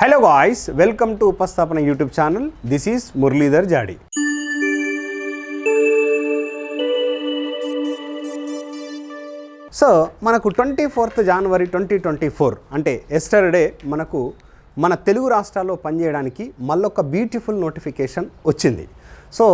Hello guys welcome to Upasthapana YouTube channel this is Muralidhar Jadi so మనకు twenty fourth January twenty twenty four అంటే yesterday మనకు మన తెలుగు రాష్ట్రాల్లో పనిచేయడానికి మళ్ళొక బ్యూటిఫుల్ నోటిఫికేషన్ వచ్చింది సో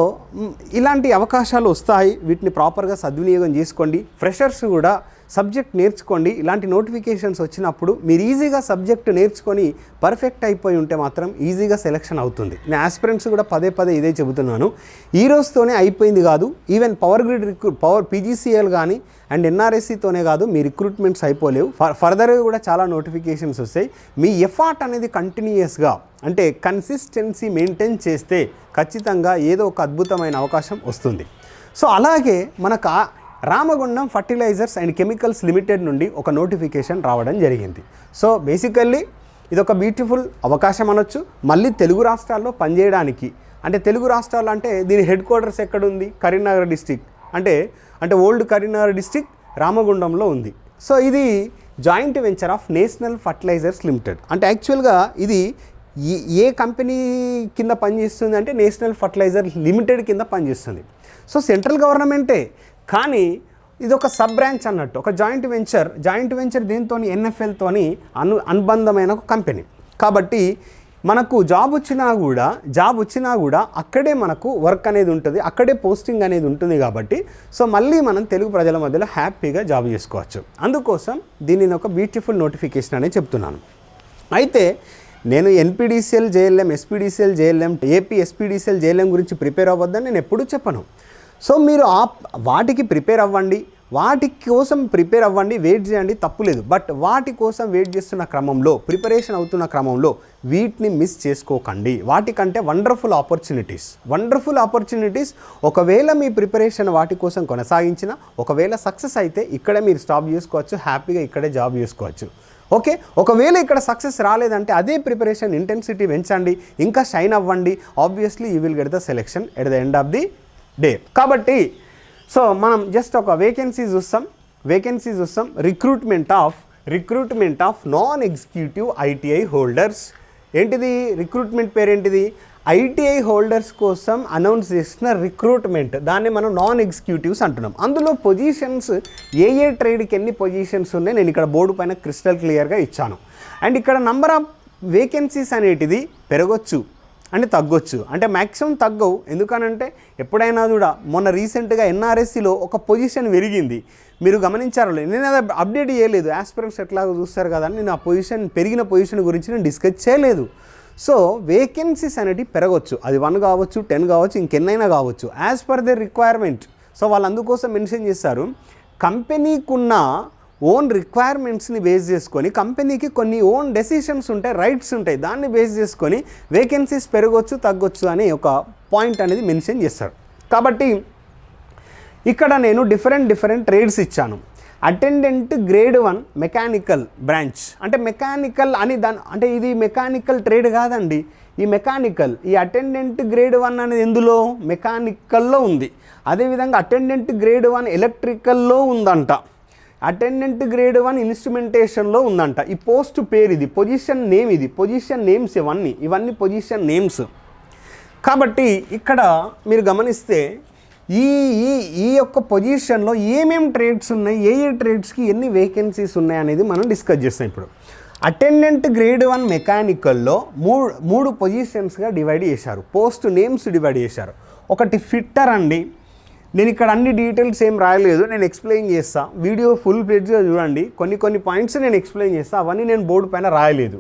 ఇలాంటి అవకాశాలు వస్తాయి వీటిని ప్రాపర్గా సద్వినియోగం చేసుకోండి ఫ్రెషర్స్ కూడా సబ్జెక్ట్ నేర్చుకోండి. ఇలాంటి నోటిఫికేషన్స్ వచ్చినప్పుడు మీరు ఈజీగా సబ్జెక్ట్ నేర్చుకొని పర్ఫెక్ట్ అయిపోయి ఉంటే మాత్రం ఈజీగా సెలెక్షన్ అవుతుంది. నేను ఆస్పిరెంట్స్ కూడా పదే పదే ఇదే చెబుతున్నాను. ఈ రోజుతోనే అయిపోయింది కాదు ఈవెన్ పవర్ గ్రిడ్ రిక్రూ పవర్ పీజీసీఎల్ కానీ అండ్ ఎన్ఆర్ఎస్సితోనే కాదు మీ రిక్రూట్మెంట్స్ అయిపోలేవు. ఫర్ ఫర్దర్గా కూడా చాలా నోటిఫికేషన్స్ వస్తాయి. మీ ఎఫార్ట్ అనేది కంటిన్యూయస్గా అంటే కన్సిస్టెన్సీ మెయింటైన్ చేస్తే ఖచ్చితంగా ఏదో ఒక అద్భుతమైన అవకాశం వస్తుంది. సో అలాగే మనకు Ramagundam fertilizers and chemicals limited నుండి ఒక నోటిఫికేషన్ రావడం జరిగింది. సో బేసికల్లీ ఇది ఒక బ్యూటిఫుల్ అవకాశం అనొచ్చు. మళ్ళీ తెలుగు రాష్ట్రాల్లో పనిచేయడానికి అంటే తెలుగు రాష్ట్రాలు అంటే దీని హెడ్ క్వార్టర్స్ ఎక్కడుంది? కరీంనగర్ డిస్టిక్ అంటే అంటే ఓల్డ్ కరీంనగర్ డిస్టిక్ రామగుండంలో ఉంది. సో ఇది joint venture of national fertilizers limited అంటే యాక్చువల్గా ఇది ఏ కంపెనీ కింద పనిచేస్తుంది అంటే నేషనల్ ఫర్టిలైజర్ లిమిటెడ్ కింద పనిచేస్తుంది. సో సెంట్రల్ గవర్నమెంటే కానీ ఇది ఒక సబ్ బ్రాంచ్ అన్నట్టు ఒక జాయింట్ వెంచర్ జాయింట్ వెంచర్ దీంతో ఎన్ఎఫ్ఎల్తోని అను అనుబంధమైన ఒక కంపెనీ. కాబట్టి మనకు జాబ్ వచ్చినా కూడా జాబ్ వచ్చినా కూడా అక్కడే మనకు వర్క్ అనేది ఉంటుంది అక్కడే పోస్టింగ్ అనేది ఉంటుంది కాబట్టి సో మళ్ళీ మనం తెలుగు ప్రజల మధ్యలో హ్యాపీగా జాబ్ చేసుకోవచ్చు. అందుకోసం దీనిని ఒక బ్యూటిఫుల్ నోటిఫికేషన్ అనేది చెప్తున్నాను. అయితే నేను NPDCL JLM SPDCL JLM AP SPDCL JLM గురించి ప్రిపేర్ అవ్వద్దని నేను ఎప్పుడూ చెప్పను. సో మీరు ఆ వాటికి ప్రిపేర్ అవ్వండి. వాటి కోసం ప్రిపేర్ అవ్వండి. వెయిట్ చేయండి. తప్పులేదు బట్ వాటి కోసం వెయిట్ చేస్తున్న క్రమంలో ప్రిపరేషన్ అవుతున్న క్రమంలో వీటిని మిస్ చేసుకోకండి. వాటికంటే వండర్ఫుల్ ఆపర్చునిటీస్. వండర్ఫుల్ ఆపర్చునిటీస్ ఒకవేళ మీ ప్రిపరేషన్ వాటి కోసం కొనసాగించిన ఒకవేళ సక్సెస్ అయితే ఇక్కడే మీరు స్టాప్ చేసుకోవచ్చు. హ్యాపీగా ఇక్కడే జాబ్ చేసుకోవచ్చు. ఓకే? ఒకవేళ ఇక్కడ సక్సెస్ రాలేదంటే అదే ప్రిపరేషన్ ఇంటెన్సిటీ పెంచండి. ఇంకా షైన్ అవ్వండి. Obviously you will get the selection at the end of the day. కాబట్టి సో మనం జస్ట్ ఒక వేకెన్సీ చూస్తాం. వేకెన్సీ చూస్తాం. Recruitment of recruitment of non executive ITI holders ఏంటిది? రిక్రూట్మెంట్ పేరేంటిది? ఐటీఐ హోల్డర్స్ కోసం అనౌన్స్ చేసిన రిక్రూట్మెంట్ దాన్ని మనం నాన్ ఎగ్జిక్యూటివ్స్ అంటున్నాం. అందులో పొజిషన్స్ ఏ ఏ ట్రేడ్కి ఎన్ని పొజిషన్స్ ఉన్నాయి? నేను ఇక్కడ బోర్డు పైన క్రిస్టల్ క్లియర్గా ఇచ్చాను. అండ్ ఇక్కడ నంబర్ ఆఫ్ వేకెన్సీస్ అనేటిది పెరగొచ్చు. అంటే తగ్గొచ్చు. అంటే మ్యాక్సిమం తగ్గవు. ఎందుకనంటే ఎప్పుడైనా కూడా మొన్న రీసెంట్గా ఎన్ఆర్ఎస్సిలో ఒక పొజిషన్ పెరిగింది. మీరు గమనించారో లేదు. నేను అది అప్డేట్ చేయలేదు. ఆస్పిరెంట్స్ ఎట్లాగో చూస్తారు కదా అని. నేను ఆ పొజిషన్ పెరిగిన పొజిషన్ గురించి నేను డిస్కస్ చేయలేదు. సో వేకెన్సీస్ అనేటివి పెరగవచ్చు అది వన్ కావచ్చు టెన్ కావచ్చు ఇంకెన్నైనా కావచ్చు. As per the requirement. So వాళ్ళు అందుకోసం మెన్షన్ చేస్తారు కంపెనీకున్న ఓన్ రిక్వైర్మెంట్స్ని బేస్ చేసుకొని కంపెనీకి కొన్ని ఓన్ డెసిషన్స్ ఉంటాయి రైట్స్ ఉంటాయి. దాన్ని బేస్ చేసుకొని వేకెన్సీస్ పెరగవచ్చు తగ్గొచ్చు అని ఒక పాయింట్ అనేది మెన్షన్ చేస్తారు. కాబట్టి ఇక్కడ నేను డిఫరెంట్ డిఫరెంట్ ట్రేడ్స్ ఇచ్చాను. Attendant grade one mechanical branch అంటే మెకానికల్ అని దాని అంటే ఇది మెకానికల్ ట్రేడ్ కాదండి. ఈ మెకానికల్ ఈ అటెండెంట్ గ్రేడ్ వన్ అనేది ఎందులో? మెకానికల్లో ఉంది. అదేవిధంగా అటెండెంట్ గ్రేడ్ వన్ ఎలక్ట్రికల్లో ఉందంట. అటెండెంట్ గ్రేడ్ వన్ ఇన్స్ట్రుమెంటేషన్లో ఉందంట. ఈ పోస్ట్ పేరు ఇది పొజిషన్ నేమ్ ఇది పొజిషన్ నేమ్స్ ఇవన్నీ ఇవన్నీ పొజిషన్ నేమ్స్. కాబట్టి ఇక్కడ మీరు గమనిస్తే ఈ ఈ ఈ యొక్క పొజిషన్లో ఏమేమి ట్రేడ్స్ ఉన్నాయి ఏ ఏ ట్రేడ్స్కి ఎన్ని వేకెన్సీస్ ఉన్నాయి అనేది మనం డిస్కస్ చేస్తాం ఇప్పుడు. అటెండెంట్ గ్రేడ్ వన్ మెకానికల్లో మూడు మూడు పొజిషన్స్గా డివైడ్ చేశారు. పోస్ట్ నేమ్స్ డివైడ్ చేశారు. ఒకటి ఫిట్టర్ అండి నేను ఇక్కడ అన్ని డీటెయిల్స్ ఏం రాయలేదు నేను ఎక్స్ప్లెయిన్ చేస్తాను వీడియో ఫుల్ పేజ్గా చూడండి. కొన్ని కొన్ని పాయింట్స్ నేను ఎక్స్ప్లెయిన్ చేస్తాను అవన్నీ నేను బోర్డు పైన రాయలేదు.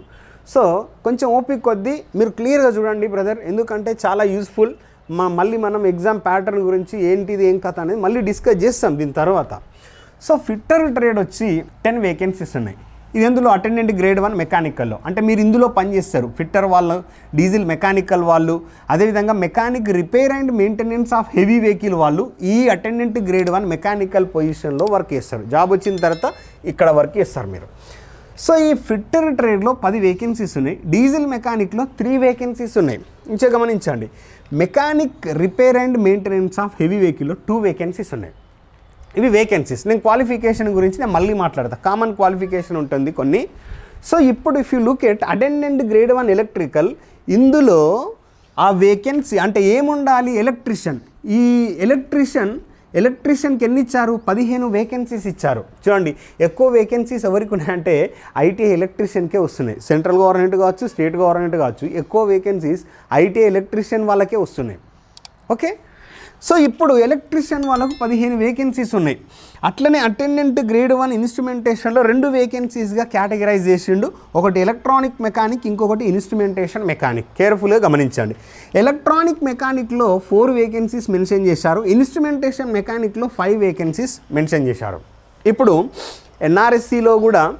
సో కొంచెం ఓపిక కొద్దీ మీరు క్లియర్గా చూడండి బ్రదర్ ఎందుకంటే చాలా యూస్ఫుల్ మా మళ్ళీ మనం ఎగ్జామ్ ప్యాటర్న్ గురించి ఏంటిది ఏం కథ అనేది మళ్ళీ డిస్కస్ చేస్తాం దీని తర్వాత. సో ఫిట్టర్ ట్రేడ్ వచ్చి టెన్ వేకెన్సీస్ ఉన్నాయి. ఇది ఎందులో అటెండెంట్ గ్రేడ్ వన్ మెకానికల్లో? అంటే మీరు ఇందులో పనిచేస్తారు ఫిట్టర్ వాళ్ళు డీజిల్ మెకానికల్ వాళ్ళు అదేవిధంగా mechanic repair and maintenance of heavy vehicle వాళ్ళు ఈ అటెండెంట్ గ్రేడ్ వన్ మెకానికల్ పొజిషన్లో వర్క్ చేస్తారు. జాబ్ వచ్చిన తర్వాత ఇక్కడ వర్క్ చేస్తారు మీరు. సో ఈ ఫిట్టర్ ట్రేడ్లో పది వేకెన్సీస్ ఉన్నాయి. డీజిల్ మెకానిక్లో త్రీ వేకెన్సీస్ ఉన్నాయి. ఇంకా గమనించండి. Mechanic repair and maintenance of heavy వెహికల్లో టూ వేకెన్సీస్ ఉన్నాయి. ఇవి వేకెన్సీస్ నేను క్వాలిఫికేషన్ గురించి నేను మళ్ళీ మాట్లాడతా. కామన్ క్వాలిఫికేషన్ ఉంటుంది కొన్ని. సో ఇప్పుడు if you look at attendant grade one electrical ఇందులో ఆ వేకెన్సీ అంటే ఏముండాలి? ఎలక్ట్రిషియన్ ఈ ఎలక్ట్రిషియన్ ఎలక్ట్రీషియన్కి ఎన్ని ఇచ్చారు? పదిహేను వేకెన్సీస్ ఇచ్చారు. చూడండి ఎక్కువ వేకెన్సీస్ ఎవరికి ఉన్నాయంటే ఐటీ ఎలక్ట్రీషియన్కే వస్తున్నాయి. సెంట్రల్ గవర్నమెంట్ కావచ్చు స్టేట్ గవర్నమెంట్ కావచ్చు ఎక్కువ వేకెన్సీస్ ఐటీ ఎలక్ట్రీషియన్ వాళ్ళకే వస్తున్నాయి. ఓకే సో ఇప్పుడు ఎలక్ట్రీషియన్ వాళ్ళకు పదిహేను వేకెన్సీస్ ఉన్నాయి. అట్లనే అటెండెంట్ గ్రేడ్ వన్ ఇన్స్ట్రుమెంటేషన్లో రెండు వేకెన్సీస్గా కేటగరైజ్ చేసిండు. ఒకటి ఎలక్ట్రానిక్ మెకానిక్ ఇంకొకటి ఇన్స్ట్రుమెంటేషన్ మెకానిక్ కేర్ఫుల్గా గమనించండి. ఎలక్ట్రానిక్ మెకానిక్లో ఫోర్ వేకెన్సీస్ మెన్షన్ చేశారు. ఇన్స్ట్రుమెంటేషన్ మెకానిక్లో ఫైవ్ వేకెన్సీస్ మెన్షన్ చేశారు. ఇప్పుడు ఎన్ఆర్ఎస్సిలో కూడా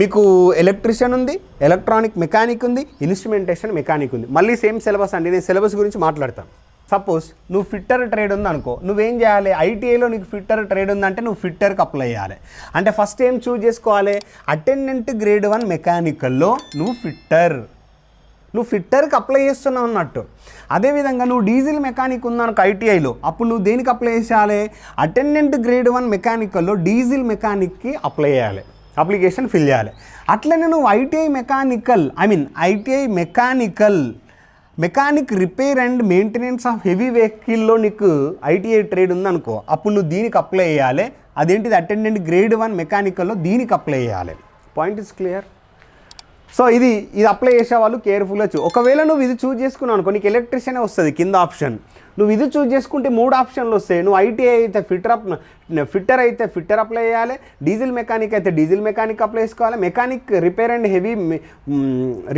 మీకు ఎలక్ట్రిషియన్ ఉంది ఎలక్ట్రానిక్ మెకానిక్ ఉంది ఇన్స్ట్రుమెంటేషన్ మెకానిక్ ఉంది. మళ్ళీ సేమ్ సిలబస్ అండి. నేను సిలబస్ గురించి మాట్లాడతాను. సపోజ్ నువ్వు ఫిట్టర్ ట్రేడ్ ఉంది అనుకో నువ్వేం చేయాలి? ఐటీఐలో నీకు ఫిట్టర్ ట్రేడ్ ఉందంటే నువ్వు ఫిట్టర్కి అప్లై చేయాలి. అంటే ఫస్ట్ ఏం చూజ్ చేసుకోవాలి? అటెండెంట్ గ్రేడ్ వన్ మెకానికల్లో నువ్వు ఫిట్టర్. నువ్వు ఫిట్టర్కి అప్లై చేస్తున్నావు అన్నట్టు. అదేవిధంగా నువ్వు డీజిల్ మెకానిక్ ఉందనుకో ఐటీఐలో అప్పుడు నువ్వు దేనికి అప్లై చేయాలి? అటెండెంట్ గ్రేడ్ వన్ మెకానికల్లో డీజిల్ మెకానిక్కి అప్లై చేయాలి. అప్లికేషన్ ఫిల్ చేయాలి. అట్లనే నువ్వు ITI mechanical I mean ITI mechanical mechanic repair and maintenance of heavy వెహికల్లో నీకు ఐటీఐ ట్రేడ్ ఉందనుకో అప్పుడు నువ్వు దీనికి అప్లై చేయాలి. అదేంటిది? అటెండెంట్ గ్రేడ్ వన్ మెకానికల్లో దీనికి అప్లై చేయాలి. Point is clear? సో ఇది ఇది అప్లై చేసే వాళ్ళు కేర్ఫుల్గా చూ ఒకవేళ నువ్వు ఇది చూజ్ చేసుకున్నావు అనుకో నీకు ఎలక్ట్రిషియనే వస్తుంది కింద ఆప్షన్ నువ్వు ఇది చూజ్ చేసుకుంటే మూడు ఆప్షన్లు వస్తాయి. నువ్వు ఐటీఐ అయితే ఫిట్టర్ అప్ ఫిట్టర్ అయితే ఫిట్టర్ అప్లై చేయాలి డీజిల్ మెకానిక్ అయితే డీజిల్ మెకానిక్ అప్లై చేసుకోవాలి mechanic repair and heavy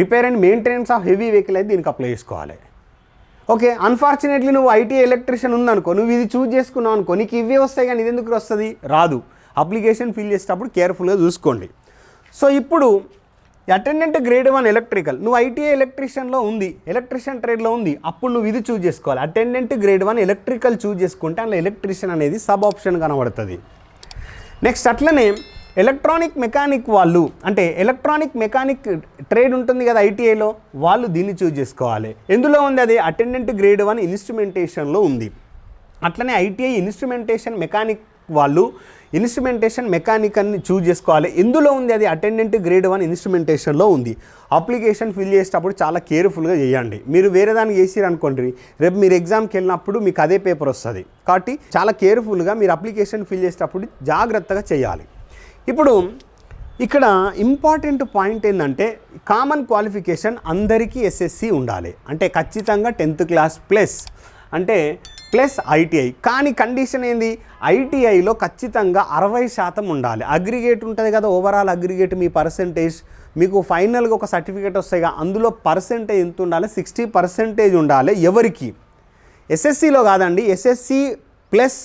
repair and maintenance of heavy vehicle అయితే దీనికి అప్లై చేసుకోవాలి. ఓకే అన్ఫార్చునేట్లీ నువ్వు ఐటీ ఎలక్ట్రిషియన్ ఉందనుకో నువ్వు ఇది చూజ్ చేసుకున్నావు అనుకో నీకు ఇవే వస్తాయి కానీ ఇది ఎందుకు వస్తుంది? రాదు. అప్లికేషన్ ఫిల్ చేసేటప్పుడు కేర్ఫుల్గా చూసుకోండి. సో ఇప్పుడు అటెండెంట్ గ్రేడ్ వన్ ఎలక్ట్రికల్. నువ్వు ఐటీఐ ఎలక్ట్రీషియన్లో ఉంది ఎలక్ట్రీషియన్ ట్రేడ్లో ఉంది అప్పుడు నువ్వు ఇది చూజ్ చేసుకోవాలి. Attendant grade one electrical choose చేసుకుంటే అందులో ఎలక్ట్రీషియన్ అనేది సబ్ ఆప్షన్ కనబడుతుంది. నెక్స్ట్ అట్లనే ఎలక్ట్రానిక్ మెకానిక్ వాళ్ళు అంటే ఎలక్ట్రానిక్ మెకానిక్ ట్రేడ్ ఉంటుంది కదా ఐటీఐలో వాళ్ళు దీన్ని చూజ్ చేసుకోవాలి. ఎందులో ఉంది అది? అటెండెంట్ గ్రేడ్ వన్ ఇన్స్ట్రుమెంటేషన్లో ఉంది. అట్లనే ఐటీఐ ఇన్స్ట్రుమెంటేషన్ మెకానిక్ వాళ్ళు ఇన్స్ట్రుమెంటేషన్ మెకానికల్ని చూజ్ చేసుకోవాలి. ఎందులో ఉంది అది అటెండెంట్ గ్రేడ్ వన్ ఇన్స్ట్రుమెంటేషన్లో ఉంది. అప్లికేషన్ ఫిల్ చేసేటప్పుడు చాలా కేర్ఫుల్గా చేయండి. మీరు వేరే దానికి చేసిరు రేపు మీరు ఎగ్జామ్కి వెళ్ళినప్పుడు మీకు అదే పేపర్ వస్తుంది. కాబట్టి చాలా కేర్ఫుల్గా మీరు అప్లికేషన్ ఫిల్ చేసేటప్పుడు జాగ్రత్తగా చేయాలి. ఇప్పుడు ఇక్కడ ఇంపార్టెంట్ పాయింట్ ఏంటంటే కామన్ క్వాలిఫికేషన్ అందరికీ ఎస్ఎస్సి ఉండాలి. అంటే ఖచ్చితంగా టెన్త్ క్లాస్ ప్లస్. అంటే ప్లస్ ఐటీఐ. కానీ కండిషన్ ఏంది? ఐటీఐలో ఖచ్చితంగా అరవై శాతం ఉండాలి. అగ్రిగేట్ ఉంటుంది కదా ఓవరాల్ అగ్రిగేట్ మీ పర్సంటేజ్ మీకు ఫైనల్గా ఒక సర్టిఫికేట్ వస్తాయి కదా అందులో పర్సంటేజ్ ఎంత ఉండాలి? సిక్స్టీ పర్సెంటేజ్ ఉండాలి ఎవరికి? ఎస్ఎస్సిలో కాదండి ఎస్ఎస్సి ప్లస్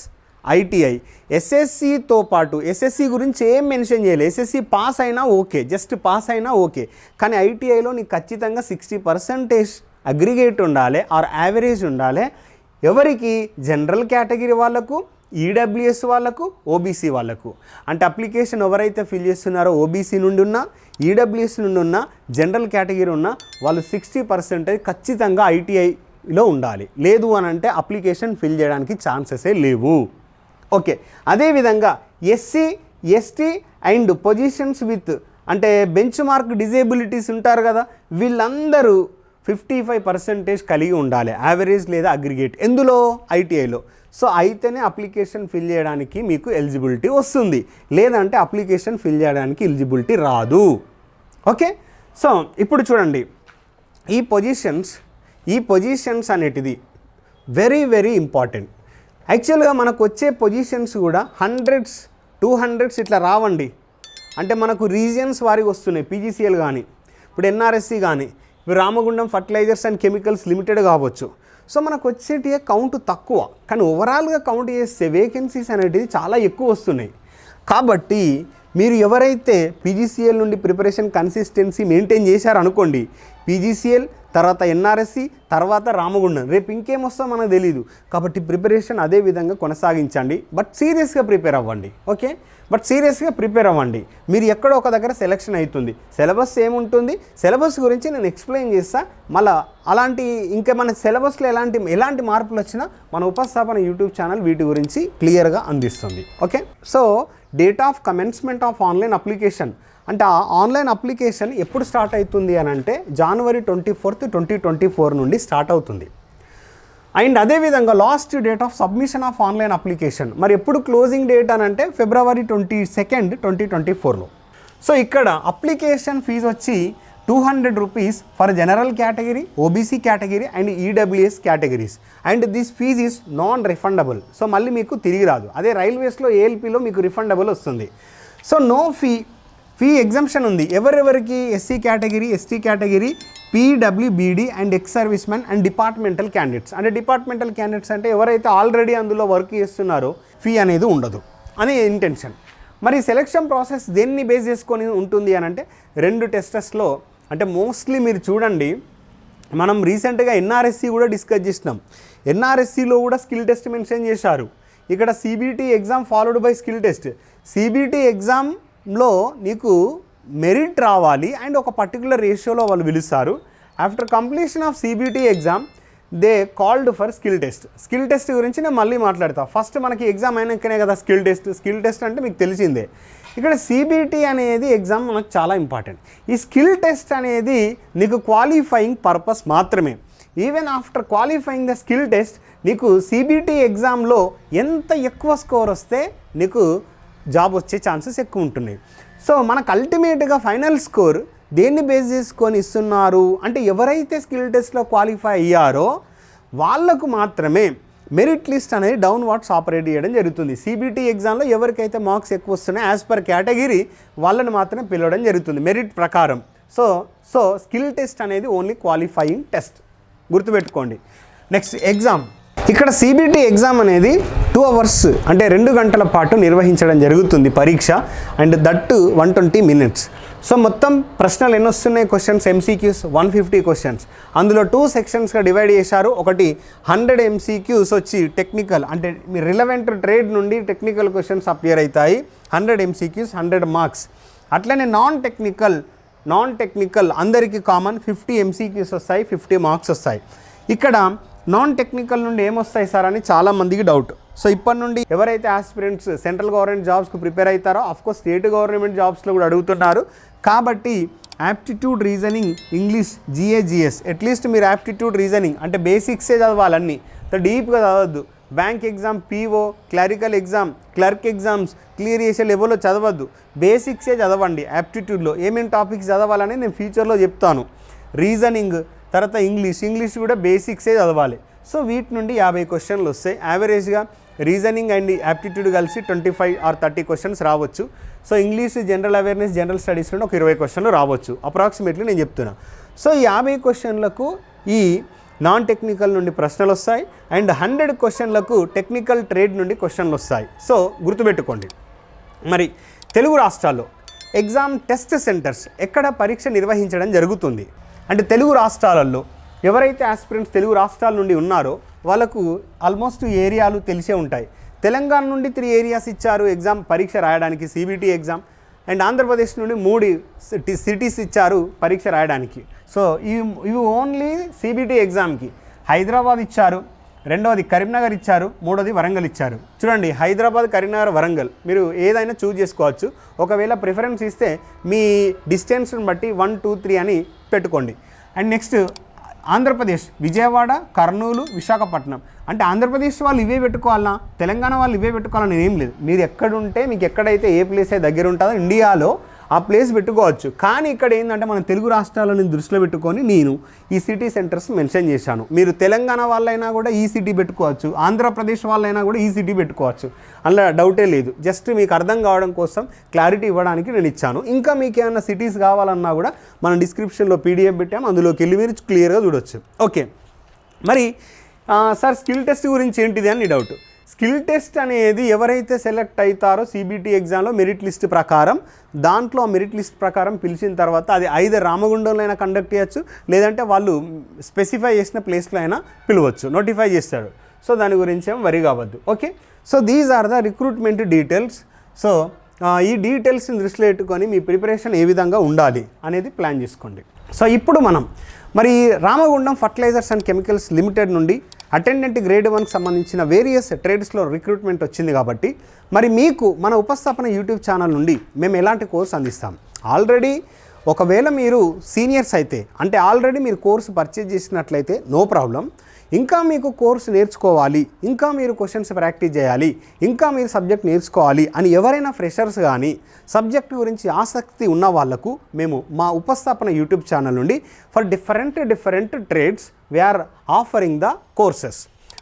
ఐటీఐ. ఎస్ఎస్సితో పాటు ఎస్ఎస్సి గురించి ఏం మెన్షన్ చేయలేదు. ఎస్ఎస్సి పాస్ అయినా ఓకే జస్ట్ పాస్ అయినా ఓకే. కానీ ఐటీఐలో నీకు ఖచ్చితంగా సిక్స్టీ పర్సెంటేజ్ అగ్రిగేట్ ఉండాలి ఆర్ యావరేజ్ ఉండాలి. ఎవరికి? జనరల్ కేటగిరీ వాళ్ళకు ఈడబ్ల్యూఎస్ వాళ్ళకు ఓబీసీ వాళ్ళకు. అంటే అప్లికేషన్ ఎవరైతే ఫిల్ చేస్తున్నారో ఓబీసీ నుండి ఉన్నా ఈడబ్ల్యూఎస్ నుండి ఉన్న జనరల్ కేటగిరీ ఉన్న వాళ్ళు సిక్స్టీ పర్సెంటేజ్ ఖచ్చితంగా ఐటీఐలో ఉండాలి. లేదు అని అంటే అప్లికేషన్ ఫిల్ చేయడానికి ఛాన్సెసే లేవు. ఓకే. అదేవిధంగా SC ST and positions with అంటే బెంచ్ మార్క్ డిజేబిలిటీస్ ఉంటారు కదా వీళ్ళందరూ ఫిఫ్టీ ఫైవ్ పర్సెంటేజ్ కలిగి ఉండాలి. యావరేజ్ లేదా అగ్రిగేట్ ఎందులో? ఐటీఐలో సో అయితేనే అప్లికేషన్ ఫిల్ చేయడానికి మీకు ఎలిజిబిలిటీ వస్తుంది. లేదంటే అప్లికేషన్ ఫిల్ చేయడానికి ఎలిజిబిలిటీ రాదు. ఓకే సో ఇప్పుడు చూడండి. ఈ పొజిషన్స్ ఈ పొజిషన్స్ అనేటిది వెరీ వెరీ ఇంపార్టెంట్ యాక్చువల్గా మనకు వచ్చే పొజిషన్స్ కూడా హండ్రెడ్స్ టూ హండ్రెడ్స్ ఇట్లా రావండి. అంటే మనకు రీజియన్స్ వారికి వస్తున్నాయి. పీజీసీఎల్ కానీ ఇప్పుడు ఎన్ఆర్ఎస్సి కానీ Ramagundam fertilizers and chemicals limited కావచ్చు. సో మనకు వచ్చేటి కౌంట్ తక్కువ. కానీ ఓవరాల్గా కౌంట్ చేస్తే వేకెన్సీస్ అనేటివి చాలా ఎక్కువ వస్తున్నాయి. కాబట్టి మీరు ఎవరైతే పీజీసీఎల్ నుండి ప్రిపరేషన్ కన్సిస్టెన్సీ మెయింటైన్ చేశారనుకోండి పీజీసీఎల్ తర్వాత ఎన్ఆర్ఎస్సి తర్వాత రామగుండం. రేపు ఇంకేమొస్తా మనకు తెలియదు కాబట్టి ప్రిపరేషన్ అదే విధంగా కొనసాగించండి. బట్ సీరియస్గా ప్రిపేర్ అవ్వండి. ఓకే? బట్ సీరియస్గా ప్రిపేర్ అవ్వండి. మీరు ఎక్కడో ఒక దగ్గర సెలెక్షన్ అవుతుంది. సిలబస్ ఏముంటుంది? సిలబస్ గురించి నేను ఎక్స్ప్లెయిన్ చేస్తా. మళ్ళీ అలాంటి ఇంకా మన సిలబస్లో ఎలాంటి ఎలాంటి మార్పులు వచ్చినా మన ఉపస్థాపన యూట్యూబ్ ఛానల్ వీటి గురించి క్లియర్గా అందిస్తుంది. Okay? So date of commencement of online application. అంటే ఆ ఆన్లైన్ అప్లికేషన్ ఎప్పుడు స్టార్ట్ అవుతుంది అని అంటే జనవరి twenty fourth twenty twenty four నుండి స్టార్ట్ అవుతుంది. అండ్ అదేవిధంగా last date of submission of online application. మరి ఎప్పుడు క్లోజింగ్ డేట్ అని అంటే ఫిబ్రవరి ట్వంటీ సెకండ్ ట్వంటీ ట్వంటీ ఫోర్లో. సో ఇక్కడ అప్లికేషన్ ఫీజు వచ్చి two hundred rupees for general category OBC category and EWS categories. And this fees is non refundable so మళ్ళీ మీకు తిరిగి రాదు. అదే రైల్వేస్లో ఏఎల్పిలో మీకు రిఫండబుల్ వస్తుంది. So no fee fee exemption ఉంది. ఎవరెవరికి SC category ST category PWBD and ex service men and departmental candidates అంటే డిపార్ట్మెంటల్ క్యాండిడేట్స్ అంటే ఎవరైతే ఆల్రెడీ అందులో వర్క్ చేస్తున్నారో ఫీ అనేది ఉండదు అని ఇంటెన్షన్ మరి సెలక్షన్ ప్రాసెస్ దేన్ని బేస్ చేసుకొని ఉంటుంది అని అంటే రెండు టెస్టెస్లో అంటే మోస్ట్లీ మీరు చూడండి మనం రీసెంట్గా ఎన్ఆర్ఎస్సి కూడా డిస్కస్ చేసినాం. ఎన్ఆర్ఎస్సిలో కూడా స్కిల్ టెస్ట్ మెన్షన్ చేశారు. ఇక్కడ CBT exam followed by skill test CBT ఎగ్జామ్లో నీకు మెరిట్ రావాలి అండ్ ఒక పర్టికులర్ రేషియోలో వాళ్ళు పిలుస్తారు. After completion of CBT exam they called for skill test skill test గురించి నేను మళ్ళీ మాట్లాడతా. ఫస్ట్ మనకి ఎగ్జామ్ అయినాకనే కదా స్కిల్ టెస్ట్ స్కిల్ టెస్ట్ అంటే మీకు తెలిసిందే. ఇక్కడ సీబీటీ అనేది ఎగ్జామ్ మనకు చాలా ఇంపార్టెంట్ ఈ స్కిల్ టెస్ట్ అనేది నీకు క్వాలిఫైయింగ్ పర్పస్ మాత్రమే. Even after qualifying the skill test నీకు సీబీటీ ఎగ్జామ్లో ఎంత ఎక్కువ స్కోర్ వస్తే నీకు జాబ్ వచ్చే ఛాన్సెస్ ఎక్కువ ఉంటున్నాయి. సో మనకు అల్టిమేట్గా ఫైనల్ స్కోర్ దేన్ని బేస్ చేసుకొని ఇస్తున్నారు? అంటే ఎవరైతే స్కిల్ టెస్ట్లో క్వాలిఫై అయ్యారో వాళ్ళకు మాత్రమే మెరిట్ లిస్ట్ అనేది డౌన్ వాట్స్ ఆపరేట్ చేయడం జరుగుతుంది. సిబిటీ ఎగ్జామ్లో ఎవరికైతే మార్క్స్ ఎక్కువ వస్తున్నాయో యాజ్ పర్ కేటగిరీ వాళ్ళని మాత్రమే పిలవడం జరుగుతుంది మెరిట్ ప్రకారం. సో సో స్కిల్ టెస్ట్ అనేది ఓన్లీ క్వాలిఫైయింగ్ టెస్ట్. గుర్తుపెట్టుకోండి. Next exam. ఇక్కడ సిబిటి ఎగ్జామ్ అనేది టూ అవర్స్ అంటే రెండు గంటల పాటు నిర్వహించడం జరుగుతుంది పరీక్ష and that one twenty minutes so మొత్తం ప్రశ్నలు ఎన్ని వస్తున్నాయి questions MCQs one fifty questions అందులో టూ సెక్షన్స్గా డివైడ్ చేశారు. ఒకటి హండ్రెడ్ ఎంసీక్యూస్ వచ్చి టెక్నికల్ అంటే మీ రిలవెంట్ ట్రేడ్ నుండి టెక్నికల్ క్వశ్చన్స్ అపియర్ అవుతాయి. హండ్రెడ్ ఎంసీక్యూస్ హండ్రెడ్ మార్క్స్ అట్లనే నాన్ టెక్నికల్ నాన్ టెక్నికల్ అందరికీ కామన్ ఫిఫ్టీ ఎంసీక్యూస్ వస్తాయి ఫిఫ్టీ మార్క్స్ వస్తాయి. ఇక్కడ నాన్ టెక్నికల్ నుండి ఏమొస్తాయి సార్ అని చాలా మందికి డౌట్ సో ఇప్పటి నుండి ఎవరైతే ఆస్పిరెంట్స్ సెంట్రల్ గవర్నమెంట్ జాబ్స్కి ప్రిపేర్ అవుతారో అఫ్కోర్స్ స్టేట్ గవర్నమెంట్ జాబ్స్లో కూడా అడుగుతున్నారు. కాబట్టి aptitude reasoning English GA GS at least మీరు యాప్టిట్యూడ్ రీజనింగ్ అంటే బేసిక్సే చదవాలన్నీ. డీప్గా చదవద్దు. Bank exam PO clerical exam clerk exams clear చేసే లెవెల్లో చదవద్దు. బేసిక్సే చదవండి యాప్టిట్యూడ్లో ఏమేమి టాపిక్స్ చదవాలని నేను ఫ్యూచర్లో చెప్తాను. రీజనింగ్ తర్వాత ఇంగ్లీష్. ఇంగ్లీష్ కూడా బేసిక్సే చదవాలి. సో వీటి నుండి యాభై క్వశ్చన్లు వస్తాయి. యావరేజ్గా రీజనింగ్ అండ్ యాప్టిట్యూడ్ కలిసి twenty five or thirty questions రావచ్చు. So English general awareness general studies నుండి ఒక ఇరవై క్వశ్చన్లు రావచ్చు. అప్రాక్సిమేట్లీ నేను చెప్తున్నా. సో ఈ యాభై క్వశ్చన్లకు ఈ నాన్ టెక్నికల్ నుండి ప్రశ్నలు వస్తాయి. అండ్ హండ్రెడ్ క్వశ్చన్లకు టెక్నికల్ ట్రేడ్ నుండి క్వశ్చన్లు వస్తాయి. సో గుర్తుపెట్టుకోండి. మరి తెలుగు రాష్ట్రాల్లో ఎగ్జామ్ టెస్ట్ సెంటర్స్ ఎక్కడ పరీక్ష నిర్వహించడం జరుగుతుంది? అంటే తెలుగు రాష్ట్రాలలో ఎవరైతే ఆస్పిరెంట్స్ తెలుగు రాష్ట్రాల నుండి ఉన్నారో వాళ్ళకు ఆల్మోస్ట్ ఏరియాలు తెలిసే ఉంటాయి. తెలంగాణ నుండి త్రీ ఏరియాస్ ఇచ్చారు ఎగ్జామ్ పరీక్ష రాయడానికి సిబిటి ఎగ్జామ్ అండ్ ఆంధ్రప్రదేశ్ నుండి మూడు సిటీస్ ఇచ్చారు పరీక్ష రాయడానికి. సో ఇవి ఇవి ఓన్లీ సిబిటి ఎగ్జామ్కి హైదరాబాద్ ఇచ్చారు రెండవది కరీంనగర్ ఇచ్చారు మూడోది వరంగల్ ఇచ్చారు. చూడండి హైదరాబాద్ కరీంనగర్ వరంగల్ మీరు ఏదైనా చూజ్ చేసుకోవచ్చు. ఒకవేళ ప్రిఫరెన్స్ ఇస్తే మీ డిస్టెన్స్ని బట్టి వన్ టూ త్రీ అని పెట్టుకోండి. And next Andhra Pradesh Vijayawada Kurnool Visakhapatnam. అంటే ఆంధ్రప్రదేశ్ వాళ్ళు ఇవే పెట్టుకోవాలన్నా తెలంగాణ వాళ్ళు ఇవే పెట్టుకోవాలని ఏం లేదు. మీరు ఎక్కడుంటే మీకు ఎక్కడైతే ఏ ప్లేస్ అయితే దగ్గర ఉంటుందో ఇండియాలో ఆ ప్లేస్ పెట్టుకోవచ్చు. కానీ ఇక్కడ ఏంటంటే మన తెలుగు రాష్ట్రాలను దృష్టిలో పెట్టుకొని నేను ఈ సిటీ సెంటర్స్ మెన్షన్ చేశాను. మీరు తెలంగాణ వాళ్ళైనా కూడా ఈ సిటీ పెట్టుకోవచ్చు. ఆంధ్రప్రదేశ్ వాళ్ళైనా కూడా ఈ సిటీ పెట్టుకోవచ్చు. అందులో డౌటే లేదు. జస్ట్ మీకు అర్థం కావడం కోసం క్లారిటీ ఇవ్వడానికి నేను ఇచ్చాను. ఇంకా మీకు ఏమైనా సిటీస్ కావాలన్నా కూడా మనం డిస్క్రిప్షన్లో పీడిఎఫ్ పెట్టాము. అందులోకి వెళ్ళి మీరు క్లియర్గా చూడొచ్చు. ఓకే మరి సార్ స్కిల్ టెస్ట్ గురించి ఏంటిది అని డౌట్ స్కిల్ టెస్ట్ అనేది ఎవరైతే సెలెక్ట్ అవుతారో సీబీటీ ఎగ్జామ్లో మెరిట్ లిస్ట్ ప్రకారం దాంట్లో ఆ మెరిట్ లిస్ట్ ప్రకారం పిలిచిన తర్వాత అది ఐదు రామగుండంలో అయినా కండక్ట్ చేయొచ్చు లేదంటే వాళ్ళు స్పెసిఫై చేసిన ప్లేస్లో అయినా పిలవచ్చు నోటిఫై చేస్తాడు సో దాని గురించి ఏం వరి కావద్దు. Okay so these are the recruitment details so ఈ డీటెయిల్స్ని దృష్టిలో పెట్టుకొని మీ ప్రిపరేషన్ ఏ విధంగా ఉండాలి అనేది ప్లాన్ చేసుకోండి. సో ఇప్పుడు మనం మరి Ramagundam fertilizers and chemicals limited నుండి అటెండెంట్ గ్రేడ్ వన్కి సంబంధించిన వేరియస్ ట్రేడ్స్లో రిక్రూట్మెంట్ వచ్చింది కాబట్టి మరి మీకు మన ఉపస్థాపన యూట్యూబ్ ఛానల్ నుండి మేము ఎలాంటి కోర్స్ అందిస్తాం? ఆల్రెడీ ఒకవేళ మీరు సీనియర్స్ అయితే అంటే ఆల్రెడీ మీరు కోర్సు పర్చేజ్ చేసినట్లయితే నో ప్రాబ్లం. ఇంకా మీకు కోర్సు నేర్చుకోవాలి ఇంకా మీరు క్వశ్చన్స్ ప్రాక్టీస్ చేయాలి ఇంకా మీరు సబ్జెక్ట్ నేర్చుకోవాలి అని ఎవరైనా ఫ్రెషర్స్ కానీ సబ్జెక్ట్ గురించి ఆసక్తి ఉన్న వాళ్ళకు మేము మా ఉపస్థాపన యూట్యూబ్ ఛానల్ నుండి for different different trades we're offering the courses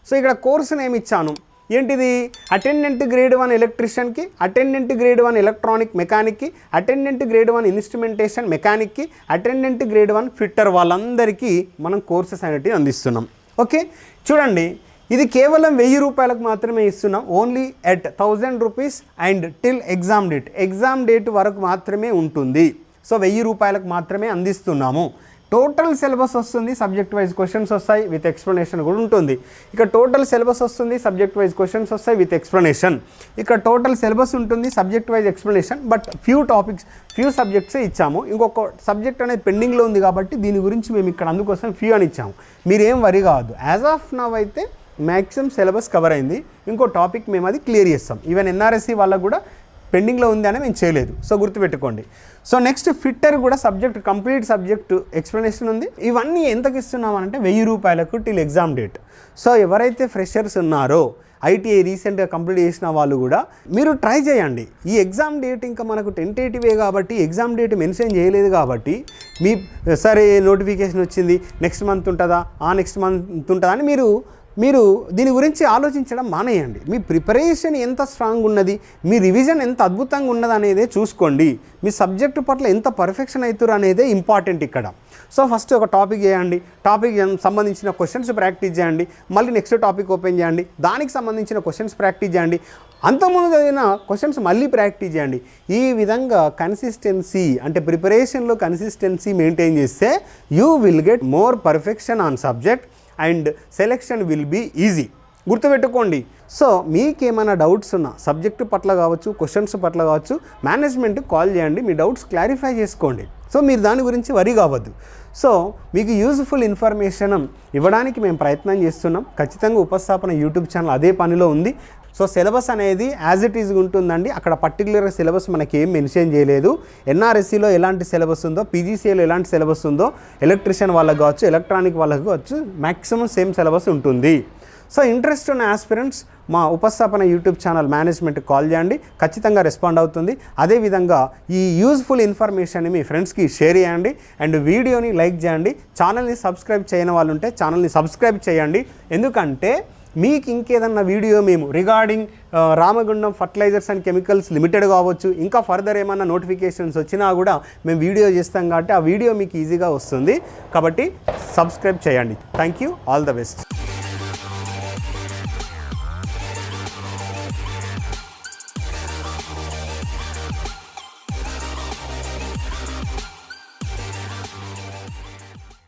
so ఇక్కడ కోర్సు నేమ్ ఇచ్చాను ఏంటిది? అటెండెంట్ గ్రేడ్ వన్ ఎలక్ట్రీషియన్కి అటెండెంట్ గ్రేడ్ వన్ ఎలక్ట్రానిక్ మెకానిక్కి అటెండెంట్ గ్రేడ్ వన్ ఇన్స్ట్రుమెంటేషన్ మెకానిక్కి అటెండెంట్ గ్రేడ్ వన్ ఫిట్టర్ వాళ్ళందరికీ మనం కోర్సెస్ అనేటివి అందిస్తున్నాం. ఓకే చూడండి ఇది కేవలం వెయ్యి రూపాయలకు మాత్రమే ఇస్తున్నాం. Only at thousand rupees and till exam date exam date వరకు మాత్రమే ఉంటుంది. సో వెయ్యి రూపాయలకు మాత్రమే అందిస్తున్నాము. టోటల్ సిలబస్ వస్తుంది సబ్జెక్ట్ వైజ్ క్వశ్చన్స్ వస్తాయి విత్ ఎక్స్ప్లెనేషన్ కూడా ఉంటుంది. ఇక టోటల్ సిలబస్ వస్తుంది సబ్జెక్ట్ వైజ్ క్వశ్చన్స్ వస్తాయి విత్ ఎక్స్ప్లెనేషన్. ఇక టోటల్ సిలబస్ ఉంటుంది subject wise explanation but few topics few సబ్జెక్ట్సే ఇచ్చాము. ఇంకొక సబ్జెక్ట్ అనేది పెండింగ్లో ఉంది కాబట్టి దీని గురించి మేము ఇక్కడ అందుకోసం ఫ్యూ అని ఇచ్చాము. మీరేం వరి కావద్దు. యాజ్ ఆఫ్ నవ్ అయితే మ్యాక్సిమం సిలబస్ కవర్ అయింది. ఇంకో టాపిక్ మేము అది క్లియర్ చేస్తాం. ఈవెన్ ఎన్ఆర్ఎస్సి వాళ్ళకు కూడా పెండింగ్లో ఉంది అని మేము చేయలేదు. సో గుర్తుపెట్టుకోండి. సో నెక్స్ట్ ఫిట్టర్ కూడా సబ్జెక్ట్ కంప్లీట్ సబ్జెక్ట్ ఎక్స్ప్లెనేషన్ ఉంది. ఇవన్నీ ఎంతకి ఇస్తున్నామంటే వెయ్యి రూపాయలకు టిల్ ఎగ్జామ్ డేట్. సో ఎవరైతే ఫ్రెషర్స్ ఉన్నారో ఐటీఐ రీసెంట్గా కంప్లీట్ చేసిన వాళ్ళు కూడా మీరు ట్రై చేయండి. ఈ ఎగ్జామ్ డేట్ ఇంకా మనకు టెంటేటివే కాబట్టి ఎగ్జామ్ డేట్ మెన్షన్ చేయలేదు కాబట్టి మీ సరే నోటిఫికేషన్ వచ్చింది నెక్స్ట్ మంత్ ఉంటుందా ఆ నెక్స్ట్ మంత్ ఉంటుందా అని మీరు మీరు దీని గురించి ఆలోచించడం మానేయండి. మీ ప్రిపరేషన్ ఎంత స్ట్రాంగ్ ఉన్నది మీ రివిజన్ ఎంత అద్భుతంగా ఉన్నది అనేదే చూసుకోండి. మీ సబ్జెక్టు పట్ల ఎంత పర్ఫెక్షన్ అవుతారు అనేదే ఇంపార్టెంట్ ఇక్కడ. సో ఫస్ట్ ఒక టాపిక్ చేయండి. టాపిక్ సంబంధించిన క్వశ్చన్స్ ప్రాక్టీస్ చేయండి. మళ్ళీ నెక్స్ట్ టాపిక్ ఓపెన్ చేయండి. దానికి సంబంధించిన క్వశ్చన్స్ ప్రాక్టీస్ చేయండి. అంతకుముందు చదివిన క్వశ్చన్స్ మళ్ళీ ప్రాక్టీస్ చేయండి. ఈ విధంగా కన్సిస్టెన్సీ అంటే ప్రిపరేషన్లో కన్సిస్టెన్సీ మెయింటైన్ చేస్తే you will get more perfection on subject and selection will be easy. గుర్తుపెట్టుకోండి. సో మీకేమైనా డౌట్స్ ఉన్నా సబ్జెక్టు పట్ల కావచ్చు క్వశ్చన్స్ పట్ల కావచ్చు మేనేజ్మెంట్ కాల్ చేయండి మీ డౌట్స్ క్లారిఫై చేసుకోండి. సో మీరు దాని గురించి వరి కావద్దు. సో మీకు యూజ్ఫుల్ ఇన్ఫర్మేషన్ ఇవ్వడానికి మేము ప్రయత్నం చేస్తున్నాం. ఖచ్చితంగా ఉపస్థాపన యూట్యూబ్ ఛానల్ అదే పనిలో ఉంది. సో సిలబస్ అనేది యాజ్ ఇట్ ఈజ్ ఉంటుందండి. అక్కడ పర్టికులర్గా సిలబస్ మనకి ఏం మెన్షన్ చేయలేదు. ఎన్ఆర్ఎస్సిలో ఎలాంటి సిలబస్ ఉందో పీజీసీలో ఎలాంటి సిలబస్ ఉందో ఎలక్ట్రిషియన్ వాళ్ళకి కావచ్చు ఎలక్ట్రానిక్ వాళ్ళకి కావచ్చు మ్యాక్సిమం సేమ్ సిలబస్ ఉంటుంది. సో ఇంట్రెస్ట్ ఉన్న ఆస్పిరెంట్స్ మా Upasthapana YouTube channel management call చేయండి. ఖచ్చితంగా రెస్పాండ్ అవుతుంది. అదేవిధంగా ఈ యూజ్ఫుల్ ఇన్ఫర్మేషన్ని మీ ఫ్రెండ్స్కి షేర్ చేయండి. అండ్ వీడియోని లైక్ చేయండి. ఛానల్ని సబ్స్క్రైబ్ చేయని వాళ్ళు ఉంటే ఛానల్ని సబ్స్క్రైబ్ చేయండి. ఎందుకంటే మీకు ఇంకేదన్నా వీడియో మేము regarding Ramagundam fertilizers and chemicals limited కావచ్చు. ఇంకా ఫర్దర్ ఏమన్నా నోటిఫికేషన్స్ వచ్చినా కూడా మేము వీడియో చేస్తాం కాబట్టి ఆ వీడియో మీకు ఈజీగా వస్తుంది. కాబట్టి సబ్స్క్రైబ్ చేయండి. Thank you all the best